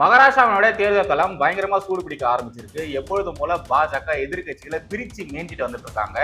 மகாராஷ்டிராவினுடைய தேர்தல் களம் பயங்கரமா சூடு பிடிக்க ஆரம்பிச்சிருக்கு. எப்பொழுதும் போல பாஜக எதிர்க்கட்சிகளை பிரிச்சு மேஞ்சிட்டு வந்துட்டு இருக்காங்க.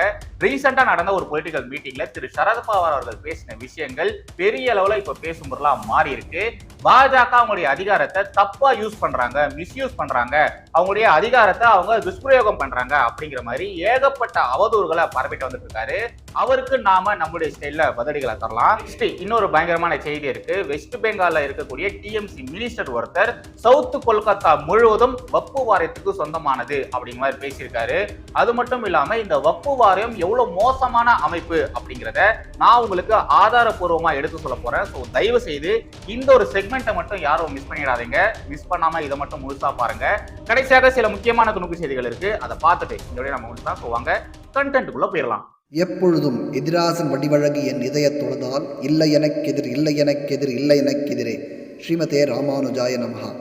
ரீசெண்டா நடந்த ஒரு பொலிட்டிக்கல் மீட்டிங்ல திரு சரத்பவார் அவர்கள் பேசின விஷயங்கள் பெரிய அளவுல இப்ப பேசும் பொருளா மாறி இருக்கு. பாஜக அவங்களுடைய அதிகாரத்தை தப்பா யூஸ் பண்றாங்க மிஸ்யூஸ் பண்றாங்க. அவங்களுடைய அதிகாரத்தை அவங்க துஷ்பிரயோகம் பண்றாங்க அப்படிங்கிற மாதிரி ஏகப்பட்ட அவதூறுகளை பரப்பிட்டு வந்துட்டு இருக்காரு. அவருக்கு நாம நம்முடைய ஸ்டைல்ல பதிலடிகளை தரலாம். இன்னொரு பயங்கரமான செய்தி இருக்கு. வெஸ்ட் பெங்கால்ல இருக்கக்கூடிய டிஎம்சி மினிஸ்டர் ஒருத்தர் சவுத் கொல்கத்தா முழுவதும் வப்பு வாரியத்துக்கு சொந்தமானது அப்படிங்கிற மாதிரி பேசியிருக்காரு. அது மட்டும் இல்லாம இந்த வப்பு வாரியம் எவ்வளவு மோசமான அமைப்பு அப்படிங்கிறத நான் உங்களுக்கு ஆதாரபூர்வமா எடுத்து சொல்ல போறேன். ஸோ தயவு செய்து இந்த ஒரு செக்மெண்ட்டை மட்டும் யாரும் மிஸ் பண்ணிடாதீங்க. மிஸ் பண்ணாம இதை மட்டும் முழுசா பாருங்க. கடைசியாக சில முக்கியமான துணுக்கு செய்திகள் இருக்கு. அதை பார்த்துட்டு இந்த விட நம்ம முழுசா போவாங்க கண்டென்ட்டுக்குள்ள போயிடலாம். எப்பொழுதும் எதிராசன் வடிவழகு என் இதயத் தொழுதால் இல்லை எனக்கெதிர் இல்லை எனக்கெதிர் இல்லை எனக்கெதிரே ஸ்ரீமதே ராமானுஜாய நமஹா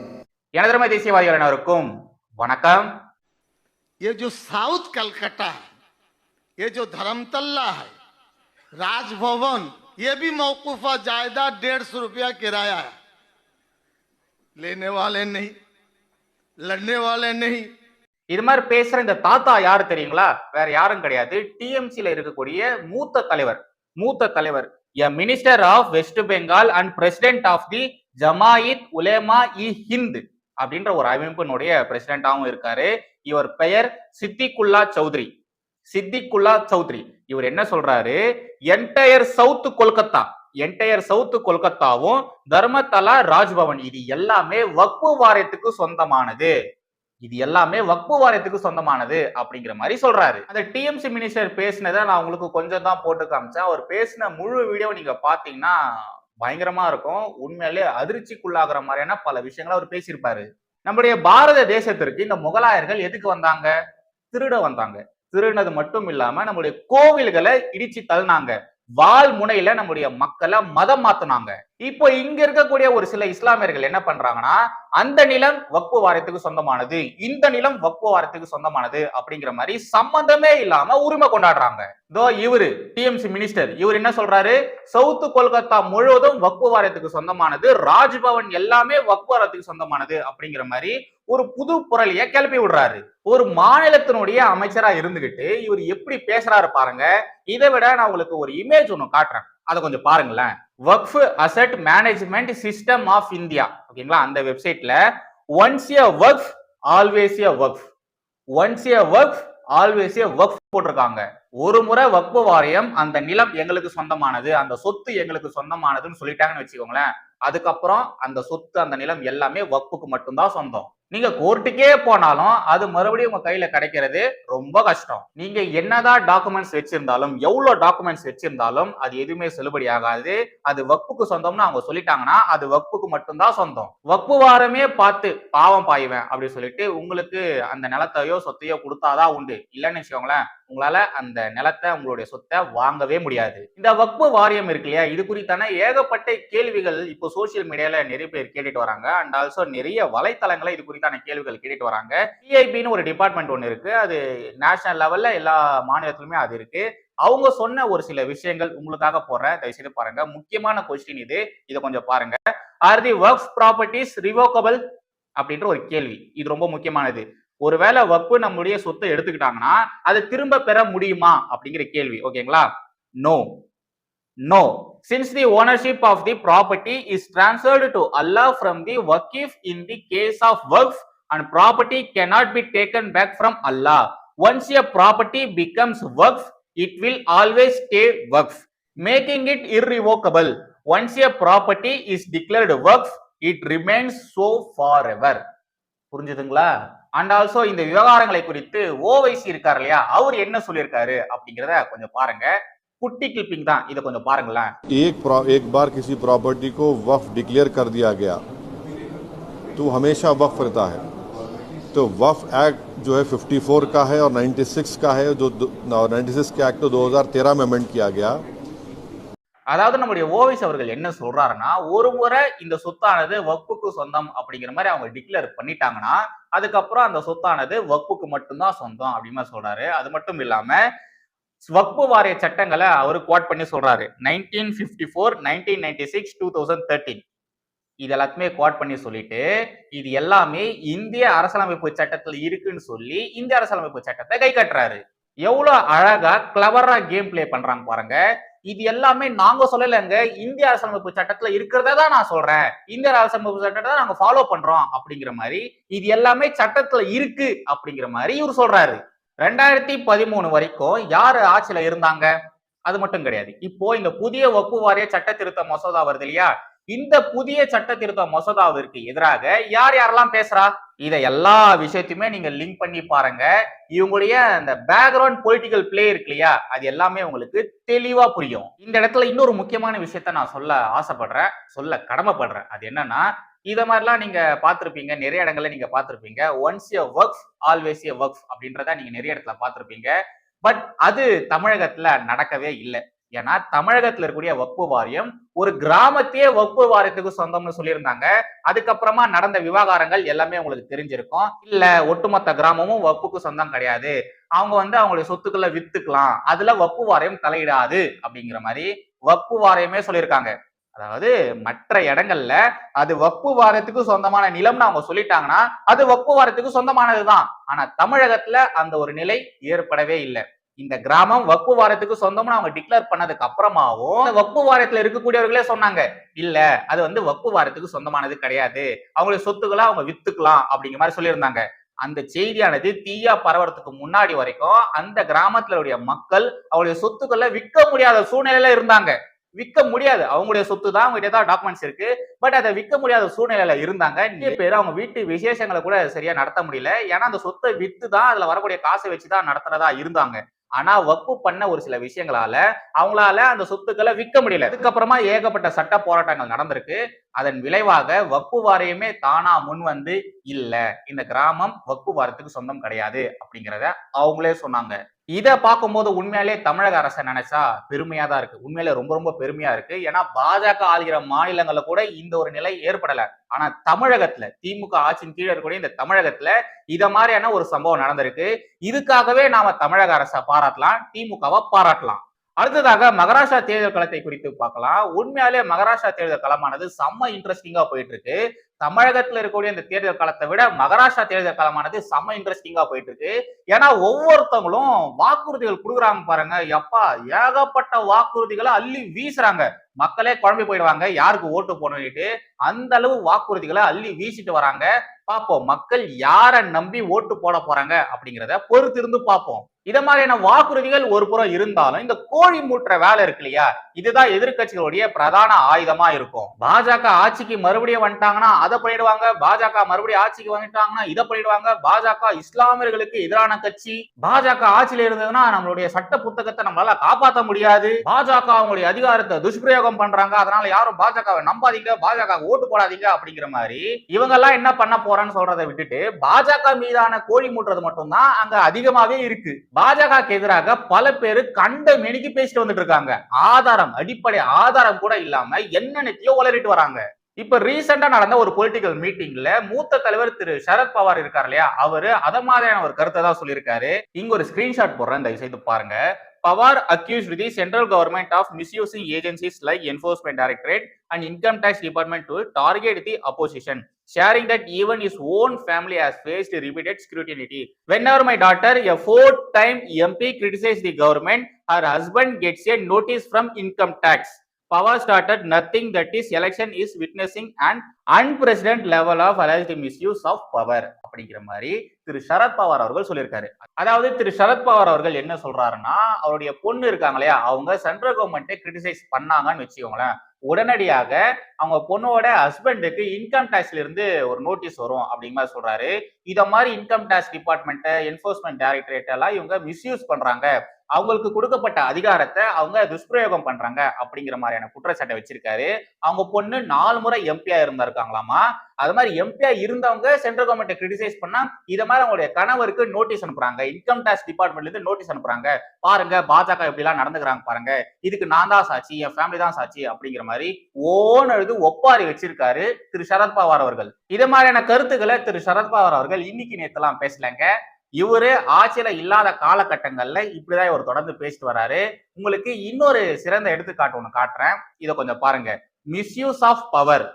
எனதரமை தேசியவாதிகள் அனைவருக்கும் வணக்கம் ये जो साउथ कलकत्ता है ये जो धर्मतल्ला है राजभवन ये भी मौकूफा जायदाद डेढ़ सौ रुपया किराया है लेने वाले नहीं लड़ने वाले नहीं இது மாதிரி பேசுற இந்த தாத்தா யாரு தெரியுங்களா? வேற யாரும் கிடையாது. டிஎம்சியில இருக்கக்கூடிய மூத்த தலைவர் மூத்த தலைவர் a minister of west Bengal and president of the Jamiat Ulema e Hind அப்படின்ற ஒரு அமைப்பினுடைய பிரசிடென்டாகவும் இருக்காரு. இவர் பெயர் சித்திகுல்லா சௌத்ரி. சித்திகுல்லா சௌத்ரி. இவர் என்ன சொல்றாரு? Entire south Kolkata entire south கொல்கத்தாவும் Dharmatala Raj Bhavan. இது எல்லாமே வக்பு வாரியத்துக்கு சொந்தமானது. இது எல்லாமே வக்பு வாரியத்துக்கு சொந்தமானது அப்படிங்கிற மாதிரி சொல்றாரு. அந்த டிஎம்சி மினிஸ்டர் பேசினதை நான் உங்களுக்கு கொஞ்சம் தான் போட்டு காமிச்சேன். அவர் பேசின முழு வீடியோ நீங்க பாத்தீங்கன்னா பயங்கரமா இருக்கும். உண்மையிலே அதிர்ச்சிக்குள்ளாகிற மாதிரியான பல விஷயங்களை அவர் பேசியிருப்பாரு. நம்முடைய பாரத தேசத்திற்கு இந்த முகலாயர்கள் எதுக்கு வந்தாங்க? திருட வந்தாங்க. திருடினது மட்டும் இல்லாம நம்முடைய கோவில்களை இடிச்சு தள்ளினாங்க. வால் முனையில நம்முடைய மக்களை மதம் மாத்தினாங்க. இப்போ இங்க இருக்கக்கூடிய ஒரு சில இஸ்லாமியர்கள் என்ன பண்றாங்கன்னா அந்த நிலம் வக்பு வாரியத்துக்கு சொந்தமானது இந்த நிலம் வக்பு வாரியத்துக்கு சொந்தமானது அப்படிங்கிற மாதிரி சம்பந்தமே இல்லாம உரிமை கொண்டாடுறாங்க. இதோ இவரு டிஎம்சி மினிஸ்டர் இவர் என்ன சொல்றாரு? சவுத் கொல்கத்தா முழுவதும் வக்பு வாரியத்துக்கு சொந்தமானது ராஜ்பவன் எல்லாமே வக்பு வாரியத்துக்கு சொந்தமானது அப்படிங்கிற மாதிரி ஒரு புது புரளிய கிளப்பி விடுறாரு. ஒரு மாநிலத்தினுடைய அமைச்சரா இருந்துகிட்டு இவர் எப்படி பேசுறாரு பாருங்க. இதை விட நான் உங்களுக்கு ஒரு இமேஜ் ஒன்று காட்டுறேன். அதை கொஞ்சம் பாருங்களேன். Waqf asset management system of India ஓகேங்களா அந்த வெப்சைட்ல once a Waqf always a Waqf once a Waqf always a Waqf போட்டிருக்காங்க. ஒரு முறை வக்ஃபு வாரியம் அந்த நிலம் எங்களுக்கு சொந்தமானது அந்த சொத்து எங்களுக்கு சொந்தமானதுன்னு சொல்லிட்டாங்கன்னு வச்சுக்கோங்களேன். அதுக்கப்புறம் அந்த சொத்து அந்த நிலம் எல்லாமே வக்ஃபுக்கு மட்டும்தான் சொந்தம். நீங்க கோர்ட்டுக்கே போனாலும் அது மறுபடியும் உங்க கையில கிடைக்கிறது ரொம்ப கஷ்டம். நீங்க என்னதான் டாக்குமெண்ட்ஸ் வச்சிருந்தாலும் எவ்வளவு டாக்குமெண்ட்ஸ் வச்சிருந்தாலும் அது எதுவுமே செல்லுபடி ஆகாது. அது வக்புக்கு சொந்தம்னு அவங்க சொல்லிட்டாங்கன்னா அது வக்புக்கு மட்டும்தான் சொந்தம். வக்பு வாரமே பார்த்து பாவம் பாய்வேன் அப்படின்னு சொல்லிட்டு உங்களுக்கு அந்த நிலத்தையோ சொத்தையோ கொடுத்தாதான் உண்டு. இல்லைன்னு வச்சுக்கோங்களேன் உங்களால அந்த நிலத்தை உங்களுடைய சொத்தை வாங்கவே முடியாது. இந்த வக்பு வாரியம் இருக்கு இல்லையா? இது குறித்தான ஏகப்பட்ட கேள்விகள் இப்போ சோசியல் மீடியால நிறைய பேர் கேட்டுட்டு வராங்க. அண்ட் ஆல்சோ நிறைய வலைத்தளங்களை இது குறித்தான கேள்விகள் கேட்டுட்டு வராங்க. டிஐபின்னு ஒரு டிபார்ட்மெண்ட் ஒன்று இருக்கு. அது நேஷனல் லெவல்ல எல்லா மாநிலத்திலுமே அது இருக்கு. அவங்க சொன்ன ஒரு சில விஷயங்கள் உங்களுக்காக போறேன் தயவு செய்து பாருங்க. முக்கியமான கொஸ்டின் இது. இதை கொஞ்சம் பாருங்க. Are the works properties revocable அப்படின்ற ஒரு கேள்வி. இது ரொம்ப முக்கியமானது. ஒருவேளை வப்பு நம்முடைய சொத்தை எடுத்துக்கிட்டாங்கன்னா அதை திரும்ப பெற முடியுமா? அப்படிங்கிற கேள்வி. ஓகேங்களா no no since the ownership of the property is transferred to Allah from the Waqif in the case of Waqf and property cannot be taken back from Allah. Once a property becomes Waqf, it will always stay Waqf, making it irrevocable. Once a property is declared Waqf, it remains so forever புரிஞ்சுதுங்களா? And also இந்த விவகாரங்களை குறித்து ஓவைசி இருக்கார் இல்லையா? அவர் என்ன சொல்லியிருக்காரு அப்படிங்கிறத கொஞ்சம் பாருங்க. कुट्टी क्लिपिंग தான். இத கொஞ்சம் பாருங்களேன். एक एक बार किसी प्रॉपर्टी को वक्फ डिक्लेयर कर दिया गया तो हमेशा वक्फ रहता है। तो वक्फ एक्ट जो है 54 का है और 96 का है जो 96 के एक्ट को 2013 में अमेंड किया गया। அதாவது நம்முடைய ஓவைஸ் அவர்கள் என்ன சொல்றாருன்னா ஒரு முறை இந்த சொத்தானது வக்புக்கு சொந்தம் அப்படிங்கிற மாதிரி அவங்க டிக்ளேர் பண்ணிட்டாங்கன்னா அதுக்கப்புறம் அந்த சொத்தானது வக்புக்கு மட்டும்தான் சொந்தம் அப்படின்னு சொல்றாரு. அது மட்டும் இல்லாம வக்பு வாரிய சட்டங்களை அவர் கோட் பண்ணி சொல்றாரு. Nineteen fifty four nineteen ninety six two thousand thirteen இது எல்லாத்தையுமே கோட் பண்ணி சொல்லிட்டு இது எல்லாமே இந்திய அரசியலமைப்பு சட்டத்தில் இருக்குன்னு சொல்லி இந்திய அரசியலமைப்பு சட்டத்தை கை கட்டுறாரு. எவ்வளோ அழகா கிளவரா கேம் ப்ளே பண்றாங்க பாருங்க. இது எல்லாமே நாங்க சொல்லலைங்க இந்திய அரசியலமைப்பு சட்டத்துல இருக்கிறத தான் நான் சொல்றேன். இந்திய அரசியலமைப்பு சட்டத்தை தான் நாங்க ஃபாலோ பண்றோம் அப்படிங்கிற மாதிரி இது எல்லாமே சட்டத்துல இருக்கு அப்படிங்கிற மாதிரி இவர் சொல்றாரு. ரெண்டாயிரத்தி பதிமூணு வரைக்கும் யாரு ஆட்சியில இருந்தாங்க? அது மட்டும் கிடையாது. இப்போ இந்த புதிய வகுப்பு வாரிய சட்ட திருத்த மசோதா வருது இல்லையா? இந்த புதிய சட்ட திருத்த மசோதாவிற்கு எதிராக யார் யாரெல்லாம் பேசுறா? இதை எல்லா விஷயத்தையுமே நீங்க லிங்க் பண்ணி பாருங்க. இவங்களுடைய அந்த பேக்ரவுண்ட் பொலிட்டிக்கல் பிளே இருக்கு இல்லையா? அது எல்லாமே உங்களுக்கு தெளிவா புரியும். இந்த இடத்துல இன்னொரு முக்கியமான விஷயத்த நான் சொல்ல ஆசைப்படுறேன் சொல்ல கடமைப்படுறேன். அது என்னன்னா இதை மாதிரிலாம் நீங்க பார்த்துருப்பீங்க. நிறைய இடங்கள்ல நீங்க பார்த்துருப்பீங்க. Once a works always a works அப்படின்றத நீங்க நிறைய இடத்துல பார்த்துருப்பீங்க. பட் அது தமிழகத்துல நடக்கவே இல்லை. ஏன்னா தமிழகத்துல இருக்கக்கூடிய வக்பு வாரியம் ஒரு கிராமத்தையே வக்பு வாரியத்துக்கு சொந்தம்னு சொல்லியிருந்தாங்க. அதுக்கப்புறமா நடந்த விவகாரங்கள் எல்லாமே உங்களுக்கு தெரிஞ்சிருக்கும். இல்ல ஒட்டுமொத்த கிராமமும் வப்புக்கு சொந்தம் கிடையாது. அவங்க வந்து அவங்களுடைய சொத்துக்களை வித்துக்கலாம். அதுல வப்பு வாரியம் தலையிடாது அப்படிங்கிற மாதிரி வப்பு வாரியமே சொல்லியிருக்காங்க. அதாவது மற்ற இடங்கள்ல அது வப்பு வாரத்துக்கு சொந்தமான நிலம்னு அவங்க சொல்லிட்டாங்கன்னா அது வப்பு வாரத்துக்கு சொந்தமானதுதான். ஆனா தமிழகத்துல அந்த ஒரு நிலை ஏற்படவே இல்லை. இந்த கிராமம் வக்பு வாரத்துக்கு சொந்தம்னு அவங்க டிக்ளேர் பண்ணதுக்கு அப்புறமாவும் வக்பு இருக்கக்கூடியவர்களே சொன்னாங்க இல்ல அது வந்து வக்பு வாரத்துக்கு சொந்தமானது கிடையாது. அவங்களுடைய சொத்துக்களை அவங்க வித்துக்கலாம் அப்படிங்கிற மாதிரி சொல்லியிருந்தாங்க. அந்த செய்தியானது தீயா பரவறதுக்கு முன்னாடி வரைக்கும் அந்த கிராமத்துல உடைய மக்கள் அவங்களுடைய சொத்துக்களை விற்க முடியாத சூழ்நிலையில இருந்தாங்க. விற்க முடியாது. அவங்களுடைய சொத்து தான் அவங்ககிட்ட தான் டாக்குமெண்ட்ஸ் இருக்கு. பட் அதை விற்க முடியாத சூழ்நிலையில இருந்தாங்க. நிறைய பேர் அவங்க வீட்டு விசேஷங்களை கூட சரியா நடத்த முடியல. ஏன்னா அந்த சொத்தை வித்து தான் அதுல வரக்கூடிய காசை வச்சுதான் நடத்துறதா இருந்தாங்க. ஆனா வக்கு பண்ண ஒரு சில விஷயங்களால அவங்களால அந்த சொத்துக்களை விற்க முடியல. அதுக்கப்புறமா ஏகப்பட்ட சட்ட போராட்டங்கள் நடந்திருக்கு. அதன் விளைவாக வக்கு வாரியமே தானா முன் வந்து இல்ல இந்த கிராமம் வக்கு வாரியத்துக்கு சொந்தம் கிடையாது. அப்படிங்கிறத அவங்களே சொன்னாங்க. இதை பார்க்கும்போது உண்மையாலே தமிழக அரசை நினைச்சா பெருமையா தான் இருக்கு. உண்மையிலே ரொம்ப ரொம்ப பெருமையா இருக்கு. ஏன்னா பாஜக ஆளுகிற மாநிலங்கள்ல கூட இந்த ஒரு நிலை ஏற்படல. ஆனா தமிழகத்துல திமுக ஆட்சியின் கீழே இருக்கக்கூடிய இந்த தமிழகத்துல இத மாதிரியான ஒரு சம்பவம் நடந்திருக்கு. இதுக்காகவே நாம தமிழக அரசை பாராட்டலாம் திமுகவை பாராட்டலாம். அடுத்ததாக மகாராஷ்டிரா தேர்தல் களத்தை குறித்து பார்க்கலாம். உண்மையாலே மகாராஷ்டிரா தேர்தல் களமானது செம்ம இன்ட்ரெஸ்டிங்கா போயிட்டு இருக்கு. தமிழகத்துல இருக்கக்கூடிய இந்த தேர்தல் காலத்தை விட மகாராஷ்டிரா தேர்தல் காலமானது செம்ம இன்ட்ரெஸ்டிங்கா போயிட்டு இருக்கு ஏன்னா ஒவ்வொருத்தவங்களும் வாக்குறுதிகள் கொடுக்குறாங்க பாருங்க. எப்பா ஏகப்பட்ட வாக்குறுதிகளை அள்ளி வீசுறாங்க. மக்களே குழம்பி போயிடுவாங்க. யாருக்கு ஓட்டு போடணும்னுட்டு அந்த அளவு வாக்குறுதிகளை அள்ளி வீசிட்டு வராங்க. பார்ப்போம் மக்கள் யாரை நம்பி ஓட்டு போட போறாங்க அப்படிங்கிறத பொறுத்திருந்து பார்ப்போம் இத மாதிரியான வாக்குறுதிகள் ஒரு புறம் இருந்தாலும் இந்த கோழி மூட்டுற வேலை இருக்கு இல்லையா? இதுதான் எதிர்க்கட்சிகளுடைய பிரதான ஆயுதமா இருக்கும். பாஜக ஆட்சிக்கு மறுபடியும் வந்துட்டாங்கன்னா அதை பண்ணிடுவாங்க பாஜக மறுபடியும் ஆட்சிக்கு வந்துட்டாங்கன்னா இதை பண்ணிடுவாங்க பாஜக இஸ்லாமியர்களுக்கு எதிரான கட்சி. பாஜக ஆட்சியில இருந்ததுன்னா நம்மளுடைய சட்ட புத்தகத்தை நம்மளால காப்பாற்ற முடியாது. பாஜக அவங்களுடைய அதிகாரத்தை துஷ்பிரயோகம் பண்றாங்க. அதனால யாரும் பாஜகவை நம்பாதீங்க பாஜக ஓட்டு போடாதீங்க அப்படிங்கிற மாதிரி இவங்க எல்லாம் என்ன பண்ண போறான்னு சொல்றதை விட்டுட்டு பாஜக மீதான கோழி மூட்டுறது மட்டும்தான் அங்க அதிகமாவே இருக்கு. பாஜகக்கு எதிராக பல பேர் கண்ட மெனிக்கு பேசிட்டு வந்துட்டு இருக்காங்க. ஆதாரம் அடிப்படை ஆதாரம் கூட இல்லாம என்னென்னத்தையோ உளறிட்டு வராங்க. இப்ப ரீசெண்டா நடந்த ஒரு பொலிட்டிக்கல் மீட்டிங்ல மூத்த தலைவர் திரு சரத் பவார் இருக்கார் இல்லையா? அவரு அத மாதிரியான ஒரு கருத்தை தான் சொல்லியிருக்காரு. இங்க ஒரு ஸ்கிரீன்ஷாட் போடுறேன் தயவு செய்து பாருங்க. Pawar accused the central government of misusing agencies like Enforcement Directorate and Income Tax Department to target the opposition, sharing that even his own family has faced repeated scrutiny. Whenever my daughter, a fourth time MP, criticizes the government, her husband gets a notice from Income Tax. Pawar started nothing that is election is witnessing an unprecedented level of alleged misuse of power அப்படிங்கிற மாதிரி திரு சரத் பவார் அவர்கள் சொல்லியிருக்காரு. அதாவது திரு சரத்பவார் அவர்கள் என்ன சொல்றாருன்னா அவருடைய பொண்ணு இருக்காங்க இல்லையா அவங்க சென்ட்ரல் கவர்மெண்ட்டை கிரிட்டிசைஸ் பண்ணாங்கன்னு வச்சுக்கோங்களேன். உடனடியாக அவங்க பொண்ணோட ஹஸ்பண்டுக்கு இன்கம் டேக்ஸ்ல இருந்து ஒரு நோட்டீஸ் வரும் அப்படிங்கிற மாதிரி சொல்றாரு. இத மாதிரி இன்கம் டேக்ஸ் டிபார்ட்மெண்ட்டை என்போர்ஸ்மெண்ட் டைரக்டரேட் எல்லாம் இவங்க மிஸ்யூஸ் பண்றாங்க. அவங்களுக்கு கொடுக்கப்பட்ட அதிகாரத்தை அவங்க துஷ்பிரயோகம் பண்றாங்க அப்படிங்கிற மாதிரியான குற்றச்சாட்டை வச்சிருக்காரு. அவங்க பொண்ணு நாலு முறை எம்பியா இருந்திருக்காங்களாமா? அது மாதிரி எம்பியா இருந்தவங்க சென்ட்ரல் கவர்மெண்ட் கிரிட்டிசைஸ் பண்ணா இத மாதிரி அவங்களுடைய கணவருக்கு நோட்டீஸ் அனுப்புறாங்க. இன்கம் டேக்ஸ் டிபார்ட்மெண்ட்ல இருந்து நோட்டீஸ் அனுப்புறாங்க. பாருங்க பாஜக எப்படி எல்லாம் நடந்துக்கிறாங்க பாருங்க. இதுக்கு நான் தான் சாட்சி என் ஃபேமிலி தான் சாட்சி அப்படிங்கிற மாதிரி ஓன் எழுது ஒப்பாரி வச்சிருக்காரு திரு சரத்பவார் அவர்கள். இது மாதிரியான கருத்துக்களை திரு சரத்பவார் அவர்கள் இன்னைக்கு நேத்தெல்லாம் பேசலங்க. இவரு ஆட்சியில இல்லாத காலகட்டங்கள்ல இப்படிதான் இவர் தொடர்ந்து பேசிட்டு வராரு. உங்களுக்கு இன்னொரு சிறந்த எடுத்துக்காட்டு ஒன்று காட்டுறேன். இதை கொஞ்சம் பாருங்க. மிஸ்யூஸ் ஆஃப் பவர்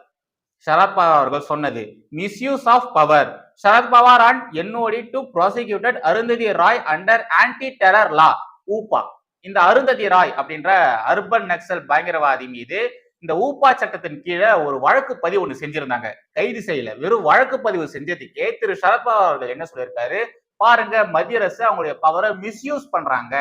சரத்பவார் அவர்கள் சொன்னது misuse of power Sharad Pawar and என்னோடி to prosecuted Arundhati Roy under anti terror law UAPA. இந்த அருந்ததி ராய் அப்படின்ற அர்பன் நக்சல் பயங்கரவாதி மீது இந்த ஊப்பா சட்டத்தின் கீழே ஒரு வழக்கு பதிவு ஒன்று செஞ்சிருந்தாங்க கைது செய்யல. வெறும் வழக்கு பதிவு செஞ்சதுக்கே திரு சரத்பவார் அவர்கள் என்ன சொல்லியிருக்காரு பாருங்க மத்திய அரசு அவங்களுடைய பவரை மிஸ்யூஸ் பண்றாங்க.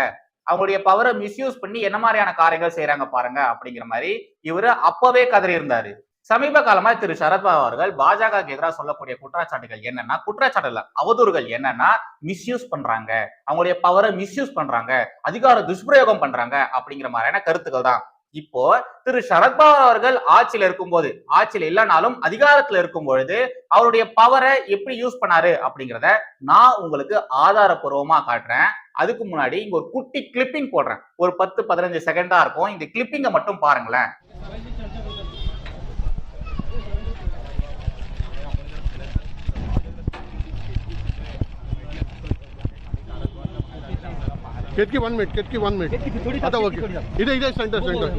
அவங்களுடைய பவரை மிஸ்யூஸ் பண்ணி என்ன மாதிரியான காரியங்கள் செய்யறாங்க பாருங்க அப்படிங்கிற மாதிரி இவர் அப்பவே கதறி இருந்தாரு சமீப காலமா திரு சரத்பவார் அவர்கள் பாஜகவுக்கு எதிராக சொல்லக்கூடிய குற்றச்சாட்டுகள் என்னன்னா குற்றச்சாட்டுல அவதூறுகள் என்னன்னா மிஸ்யூஸ் பண்றாங்க. அவங்களுடைய பவரை மிஸ்யூஸ் பண்றாங்க. அதிகார துஷ்பிரயோகம் பண்றாங்க அப்படிங்கிற மாதிரியான கருத்துக்கள் தான். இப்போ திரு சரத்பவார் அவர்கள் ஆட்சியில இருக்கும்போது ஆட்சியில் இல்லைனாலும் அதிகாரத்துல இருக்கும் பொழுது அவருடைய பவரை எப்படி யூஸ் பண்ணாரு அப்படிங்கிறத நான் உங்களுக்கு ஆதாரப்பூர்வமா காட்டுறேன். அதுக்கு முன்னாடி இங்க ஒரு குட்டி கிளிப்பிங் போடுறேன். ஒரு பத்து பதினஞ்சு செகண்டா இருக்கும். இந்த கிளிப்பிங்கை மட்டும் பாருங்களேன். Ketaki one minute Ketaki one minute आता ओके इधर इधर सेंटर सेंटर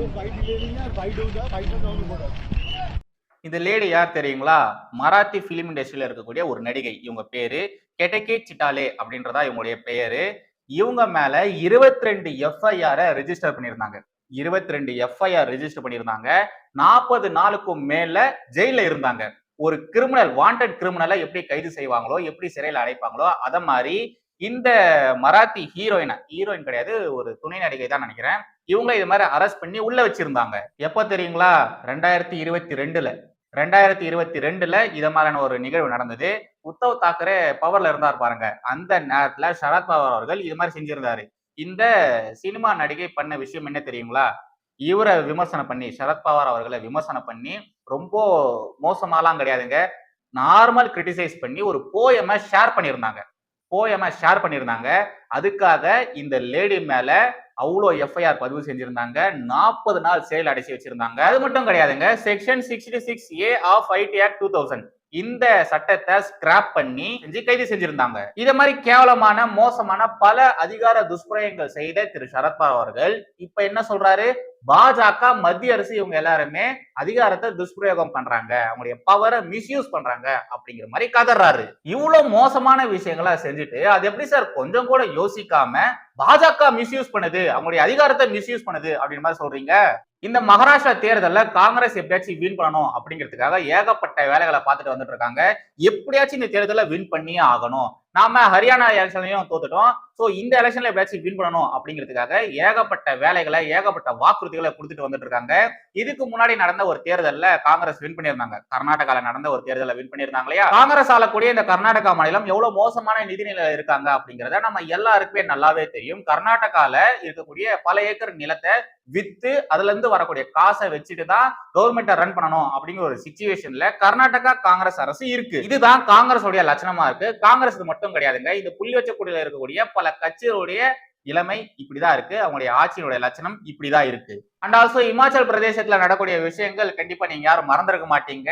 இந்த லேடி யார் தெரியுங்களா மராத்தி பிலிம் இண்டஸ்ட்ரியில இருக்கக்கூடிய ஒரு நடிகை இவங்க பேரு கெட்டகே சிட்டாலே அப்படின்றதா இவங்களுடைய பெயரு இவங்க மேல இருபத்தி ரெண்டு எஃப்ஐஆரை ரெஜிஸ்டர் பண்ணியிருந்தாங்க இருபத்தி ரெண்டு எஃப்ஐஆர் ரெஜிஸ்டர் பண்ணியிருந்தாங்க நாற்பது நாளுக்கும் மேல ஜெயில இருந்தாங்க ஒரு கிரிமினல் வாண்டட் கிரிமினலை எப்படி கைது செய்வாங்களோ எப்படி சிறையில் அடைப்பாங்களோ அத மாதிரி இந்த மராத்தி ஹீரோயினை ஹீரோயின் கிடையாது ஒரு துணை நடிகை தான் நினைக்கிறேன். இவங்க இது மாதிரி அரெஸ்ட் பண்ணி உள்ள வச்சிருந்தாங்க. எப்போ தெரியுங்களா? ரெண்டாயிரத்தி இருபத்தி ரெண்டுல. ரெண்டாயிரத்தி இருபத்தி ரெண்டுல இத மாதிரியான ஒரு நிகழ்வு நடந்தது. உத்தவ் தாக்கரே பவர்ல இருந்தார் பாருங்க. அந்த நேரத்துல சரத்பவார் அவர்கள் இது மாதிரி செஞ்சிருந்தாரு. இந்த சினிமா நடிகை பண்ண விஷயம் என்ன தெரியுங்களா? இவரை விமர்சனம் பண்ணி சரத்பவார் அவர்களை விமர்சனம் பண்ணி ரொம்ப மோசமாலாம் கிடையாதுங்க. நார்மல் கிரிட்டிசைஸ் பண்ணி ஒரு போயமை ஷேர் பண்ணியிருந்தாங்க. போயமா ஷேர் பண்ணியிருந்தாங்க. அதுக்காக இந்த லேடி மேல அவ்வளோ எஃப்ஐஆர் பதிவு செஞ்சிருந்தாங்க. நாற்பது நாள் செயல் அடைச்சி வச்சிருந்தாங்க. அது மட்டும் கிடையாதுங்க. Section sixty six A of IT act two thousand இந்த சட்டத்தை ஸ்கிராப் பண்ணி செஞ்சு கைது செஞ்சிருந்தாங்க. இத மாதிரி கேவலமான மோசமான பல அதிகார துஷ்பிரயங்கள் செய்த திரு சரத்பவார் அவர்கள் இப்ப என்ன சொல்றாரு? பாஜக மத்திய அரசு இவங்க எல்லாருமே அதிகாரத்தை துஷ்பிரயோகம் பண்றாங்க. அவங்களுடைய பவரை மிஸ்யூஸ் பண்றாங்க அப்படிங்கிற மாதிரி கதறாரு. இவ்வளவு மோசமான விஷயங்களை செஞ்சுட்டு அது எப்படி சார் கொஞ்சம் கூட யோசிக்காம பாஜக மிஸ்யூஸ் பண்ணுது அவங்களுடைய அதிகாரத்தை மிஸ்யூஸ் பண்ணுது அப்படின்னு மாதிரி சொல்றீங்க? இந்த மகாராஷ்டிரா தேர்தலில் காங்கிரஸ் எப்படியாச்சும் வின் பண்ணணும் அப்படிங்கிறதுக்காக ஏகப்பட்ட வேலைகளை பார்த்துட்டு வந்துட்டு இருக்காங்க. எப்படியாச்சும் இந்த தேர்தலை வின் பண்ணியே ஆகணும். நாம ஹரியானா எலெக்ஷன்லயும் தோத்துட்டோம். சோ இந்த எலெக்ஷன்ல எப்படியாச்சும் வின் பண்ணணும் அப்படிங்கிறதுக்காக ஏகப்பட்ட வேலைகளை ஏகப்பட்ட வாக்குறுதிகளை கொடுத்துட்டு வந்துட்டு இருக்காங்க. இதுக்கு முன்னாடி நடந்த ஒரு தேர்தல்ல காங்கிரஸ் வின் பண்ணியிருந்தாங்க. கர்நாடகால நடந்த ஒரு தேர்தலை வின் பண்ணியிருந்தாங்க இல்லையா? காங்கிரஸ் ஆளக்கூடிய இந்த கர்நாடகா மாநிலம் எவ்வளவு மோசமான நிதிநிலை இருக்காங்க அப்படிங்கிறத நம்ம எல்லாருக்குமே நல்லாவே தெரியும். கர்நாடகால இருக்கக்கூடிய பல ஏக்கர் நிலத்தை வித்து அதுல இருந்து வரக்கூடிய காசை வச்சுட்டு தான் கவர்மெண்ட்டை ரன் பண்ணணும் அப்படிங்கிற ஒரு சுச்சுவேஷன்ல கர்நாடகா காங்கிரஸ் அரசு இருக்கு. இதுதான் காங்கிரஸ் உடைய லட்சணமா இருக்கு. காங்கிரஸ் மட்டும் மட்டும் கிடையாதுங்க. இந்த புள்ளி வச்சக்கூடியல இருக்கக்கூடிய பல கட்சிகளுடைய இளமை இப்படிதான் இருக்கு. அவங்களுடைய ஆட்சியினுடைய லட்சணம் இப்படிதான் இருக்கு. அண்ட் ஆல்சோ இமாச்சல் பிரதேசத்துல நடக்கூடிய விஷயங்கள் கண்டிப்பா நீங்க யாரும் மறந்துருக்க மாட்டீங்க.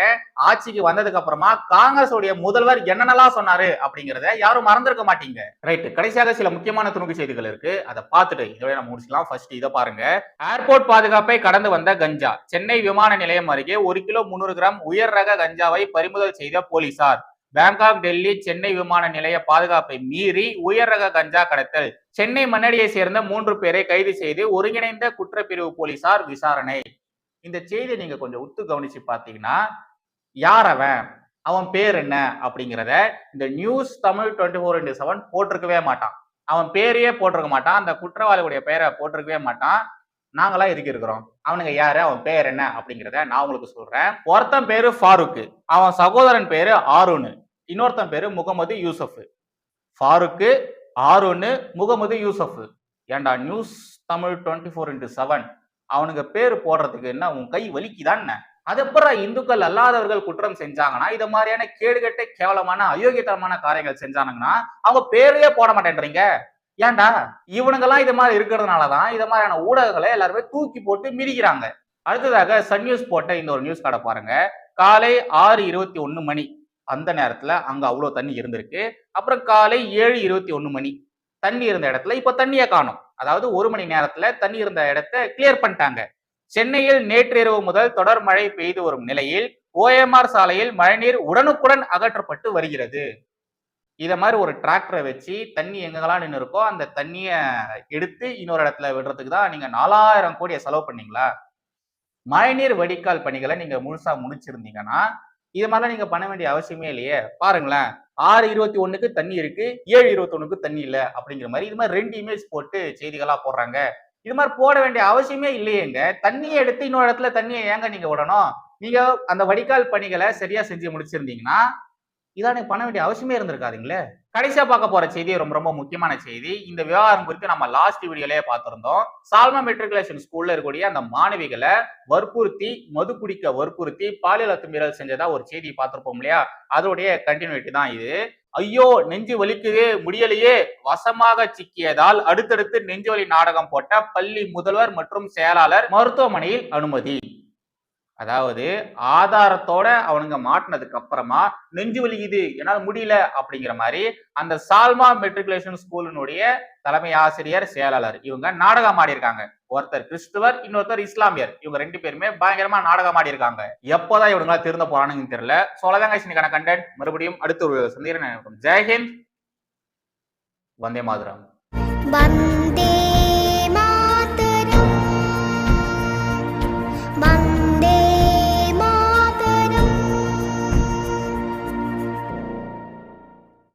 ஆட்சிக்கு வந்ததுக்கு அப்புறமா காங்கிரஸ் உடைய முதல்வர் என்னென்னலாம் சொன்னாரு அப்படிங்கறத யாரும் மறந்துருக்க மாட்டீங்க. ரைட் கடைசியாக சில முக்கியமான துணுக்கு செய்திகள் இருக்கு. அதை பார்த்துட்டு இதோட நம்ம முடிச்சுக்கலாம். ஃபர்ஸ்ட் இதை பாருங்க. ஏர்போர்ட் பாதுகாப்பை கடந்து வந்த கஞ்சா. சென்னை விமான நிலையம் அருகே ஒரு கிலோ முன்னூறு கிராம் உயர் ரக கஞ்சாவை பறிமுதல் செய்த போலீசார். பேங்காக் டெல்லி சென்னை விமான நிலைய பாதுகாப்பை மீறி உயர் ரக கஞ்சா கடத்தல். சென்னை மன்னடியை சேர்ந்த மூன்று பேரை கைது செய்து ஒருங்கிணைந்த குற்றப்பிரிவு போலீசார் விசாரணை. இந்த செய்தி நீங்க கொஞ்சம் உத்து கவனிச்சு பார்த்தீங்கன்னா யார் அவன்? அவன் பேர் என்ன? அப்படிங்கிறத இந்த news Tamil twenty four into seven போட்டிருக்கவே மாட்டான். அவன் பேரையே போட்டிருக்க மாட்டான். அந்த குற்றவாளியுடைய பெயரை போட்டிருக்கவே மாட்டான். நாங்களாம் இதுக்கு இருக்கிறோம்? அவனுங்க யாரு? அவன் பேர் என்ன? அப்படிங்கிறத நான் உங்களுக்கு சொல்றேன். ஒருத்தன் பேரு ஃபாரூக் அவன் சகோதரன் பேரு ஆருண் இன்னொருத்தன் பேரு முகமது யூசப் ஃபாரூக்கு ஆருன்னு முகமது யூசப் ஏன்டா news Tamil twenty four into seven அவனுங்க பேர் போடுறதுக்கு என்ன? உன் கை வலிக்குதான் என்ன? அது அப்புறம் இந்துக்கள் அல்லாதவர்கள் குற்றம் செஞ்சாங்கன்னா இது மாதிரியான கேடுகட்ட கேவலமான அயோக்கியத்தனமான காரியங்கள் செஞ்சானுங்கன்னா அவங்க பேரையே போட மாட்டேன்றீங்க. ஏன்டா? இவனுங்கெல்லாம் இது மாதிரி இருக்கிறதுனாலதான் இது மாதிரியான ஊடகங்களை எல்லாருமே தூக்கி போட்டு மிதிக்கிறாங்க. அடுத்ததாக சன் நியூஸ் போட்ட இந்த ஒரு நியூஸ் கடை பாருங்க. காலை ஆறு இருபத்தி ஒன்னு மணி. அந்த நேரத்துல அங்க அவ்வளவு தண்ணி இருந்திருக்கு. அப்புறம் காலை ஏழு இருபத்தி ஒன்னு மணி. தண்ணி இருந்த இடத்துல இப்ப தண்ணியை காணும். அதாவது ஒரு மணி நேரத்துல தண்ணி இருந்த இடத்த கிளியர் பண்ணிட்டாங்க. சென்னையில் நேற்றிரவு முதல் தொடர் மழை பெய்து வரும் நிலையில் ஓஎம்ஆர் சாலையில் மழைநீர் உடனுக்குடன் அகற்றப்பட்டு வருகிறது. இதை மாதிரி ஒரு டிராக்டரை வச்சு தண்ணி எங்கெங்கெல்லாம் நின்று இருக்கோ அந்த தண்ணியை எடுத்து இன்னொரு இடத்துல விடுறதுக்கு தான் நீங்கள் நாலாயிரம் கோடியை செலவு பண்ணீங்களா? மழைநீர் வடிகால் பணிகளை நீங்கள் முழுசாக முடிச்சிருந்தீங்கன்னா இது மாதிரிலாம் நீங்கள் பண்ண வேண்டிய அவசியமே இல்லையே. பாருங்களேன் ஆறு இருபத்தி ஒன்றுக்கு தண்ணி இருக்கு ஏழு இருபத்தி ஒன்றுக்கு தண்ணி இல்லை அப்படிங்கிற மாதிரி இது மாதிரி ரெண்டு இமேஜ் போட்டு செய்திகளாக போடுறாங்க. இது மாதிரி போட வேண்டிய அவசியமே இல்லையேங்க. தண்ணியை எடுத்து இன்னொரு இடத்துல தண்ணியை ஏங்க நீங்கள் விடணும்? நீங்கள் அந்த வடிகால் பணிகளை சரியாக செஞ்சு முடிச்சிருந்தீங்கன்னா இதான் எனக்கு பண்ண வேண்டிய அவசியமே இருந்திருக்காதுங்களே. கடைசியா பார்க்க போற செய்தி ரொம்ப ரொம்ப முக்கியமான செய்தி. இந்த விவகாரம் குறித்து நம்ம லாஸ்ட் வீடியோலயே பார்த்திருந்தோம். சால்மா மெட்ரிகுலேஷன் ஸ்கூல்ல இருக்கக்கூடிய அந்த மாணவிகளை வற்புறுத்தி மது குடிக்க வற்புறுத்தி பாலியல் அத்துமீறல் செஞ்சதா ஒரு செய்தி பார்த்திருப்போம் இல்லையா? அதோடைய கண்டினியூட்டி தான் இது. ஐயோ நெஞ்சு வலிக்குது முடியலையே. வசமாக சிக்கியதால் அடுத்தடுத்து நெஞ்சு வலி நாடகம் போட்ட பள்ளி முதல்வர் மற்றும் செயலாளர் மருத்துவமனையில் அனுமதி. அதாவது ஆதாரத்தோட அவனுங்க மாட்டினதுக்கு அப்புறமா நெஞ்சு வலிக்குது என்னால் முடியல அப்படிங்கிற மாதிரி அந்த சால்மா மெட்ரிகுலேஷன் ஸ்கூலினுடைய தலைமை ஆசிரியர் செயலாளர் இவங்க நாடகம் ஆடியிருக்காங்க. ஒருத்தர் கிறிஸ்துவர் இன்னொருத்தர் இஸ்லாமியர். இவங்க ரெண்டு பேருமே பயங்கரமா நாடகம் ஆடியிருக்காங்க. எப்போதான் இவனுங்களா திருந்த போறானுங்கன்னு தெரியல. சொல்லதாங்க இன்னைக்கான கண்டென்ட் மறுபடியும் அடுத்து ஒரு சந்தேகம் ஜெயஹிந்த் வந்தே மாதிரம். வந்தே